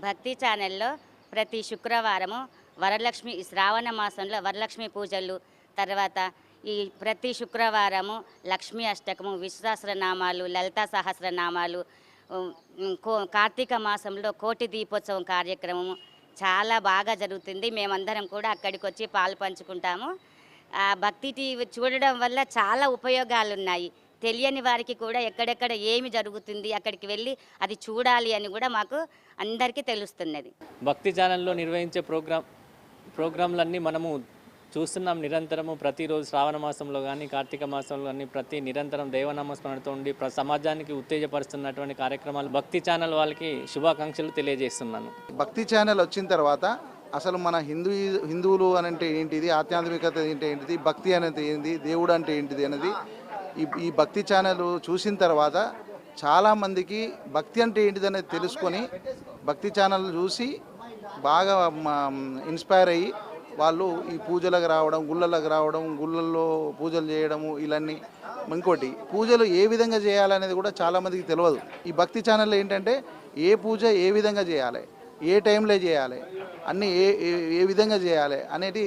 భక్తి ఛానల్లో ప్రతి శుక్రవారము వరలక్ష్మి శ్రావణ మాసంలో వరలక్ష్మి పూజలు తర్వాత ఈ ప్రతి శుక్రవారము లక్ష్మీ అష్టకము విశ్వాసనామాలు లలితా సహస్రనామాలు కో- కార్తీక మాసంలో కోటి దీపోత్సవం కార్యక్రమము చాలా బాగా జరుగుతుంది. మేమందరం కూడా అక్కడికి వచ్చి పాలు పంచుకుంటాము. ఆ భక్తి టీవీ చూడడం వల్ల చాలా ఉపయోగాలు ఉన్నాయి తెలియని వారికి కూడా ఎక్కడెక్కడ ఏమి జరుగుతుంది అక్కడికి వెళ్ళి అది చూడాలి అని కూడా మాకు అందరికీ తెలుస్తున్నది. భక్తి ఛానల్లో నిర్వహించే ప్రోగ్రామ్ ప్రోగ్రాంలన్నీ మనము చూస్తున్నాం నిరంతరము. ప్రతిరోజు శ్రావణ మాసంలో కానీ కార్తీక మాసంలో కానీ ప్రతి నిరంతరం దైవనామస్మరణతో ఉండి ప్ర సమాజానికి ఉత్తేజపరుస్తున్నటువంటి కార్యక్రమాలు భక్తి ఛానల్ వాళ్ళకి శుభాకాంక్షలు తెలియజేస్తున్నాను. భక్తి ఛానల్ వచ్చిన తర్వాత అసలు మన హిందూ హిందువులు అని అంటే ఏంటిది ఆధ్యాత్మికత అంటే ఏంటిది భక్తి అనేది ఏంటి దేవుడు అంటే ఏంటిది అనేది ఈ ఈ భక్తి ఛానల్ చూసిన తర్వాత చాలామందికి భక్తి అంటే ఏంటిదనేది తెలుసుకొని భక్తి ఛానల్ చూసి బాగా ఇన్స్పైర్ అయ్యి వాళ్ళు ఈ పూజలకు రావడం గుళ్ళలకు రావడం గుళ్ళల్లో పూజలు చేయడము ఇలాన్ని ఇంకోటి పూజలు ఏ విధంగా చేయాలనేది కూడా చాలామందికి తెలియదు ఈ భక్తి ఛానల్ ఏంటంటే ఏ పూజ ఏ విధంగా చేయాలి ఏ టైంలో చేయాలి అన్నీ ఏ ఏ- ఏ విధంగా చేయాలి అనేది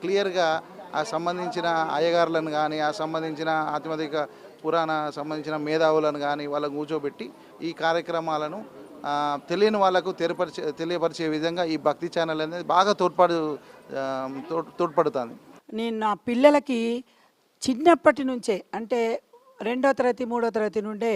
క్లియర్గా ఆ సంబంధించిన అయ్యగారులను కానీ ఆ సంబంధించిన ఆత్మధిక పురాణ సంబంధించిన మేధావులను కానీ వాళ్ళని కూర్చోబెట్టి ఈ కార్యక్రమాలను తెలియని వాళ్ళకు తెలియపరిచే తెలియపరిచే విధంగా ఈ భక్తి ఛానల్ అనేది బాగా తోడ్పాటు తోడ్ తోడ్పడుతుంది. నేను నా పిల్లలకి చిన్నప్పటి నుంచే అంటే రెండో తరగతి మూడో తరగతి నుండే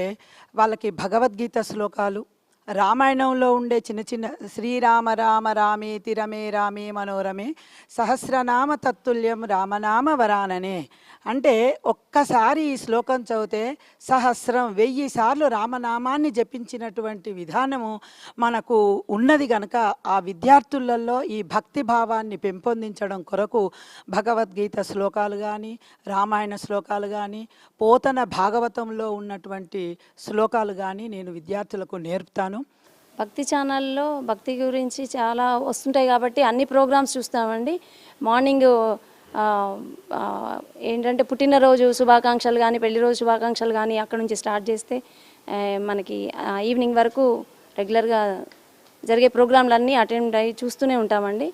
వాళ్ళకి భగవద్గీత శ్లోకాలు రామాయణంలో ఉండే చిన్న చిన్న శ్రీరామ రామ రామేతి రమే రామే మనోరమే సహస్రనామ తత్తుల్యం రామనామ వరాననే. అంటే ఒక్కసారి ఈ శ్లోకం చదివితే సహస్రం వెయ్యి సార్లు రామనామాన్ని జపించినటువంటి విధానము మనకు ఉన్నది గనక ఆ విద్యార్థులలో ఈ భక్తి భావాన్ని పెంపొందించడం కొరకు భగవద్గీత శ్లోకాలు కానీ రామాయణ శ్లోకాలు కానీ పోతన భాగవతంలో ఉన్నటువంటి శ్లోకాలు కానీ నేను విద్యార్థులకు నేర్పుతాను. భక్తి ఛానల్లో భక్తి గురించి చాలా వస్తుంటాయి కాబట్టి అన్ని ప్రోగ్రామ్స్ చూస్తామండి. మార్నింగ్ ఏంటంటే పుట్టినరోజు శుభాకాంక్షలు కానీ పెళ్ళి రోజు శుభాకాంక్షలు కానీ అక్కడ నుంచి స్టార్ట్ చేస్తే మనకి ఈవినింగ్ వరకు రెగ్యులర్గా జరిగే ప్రోగ్రాంలన్నీ అటెండ్ అయ్యి చూస్తూనే ఉంటామండి.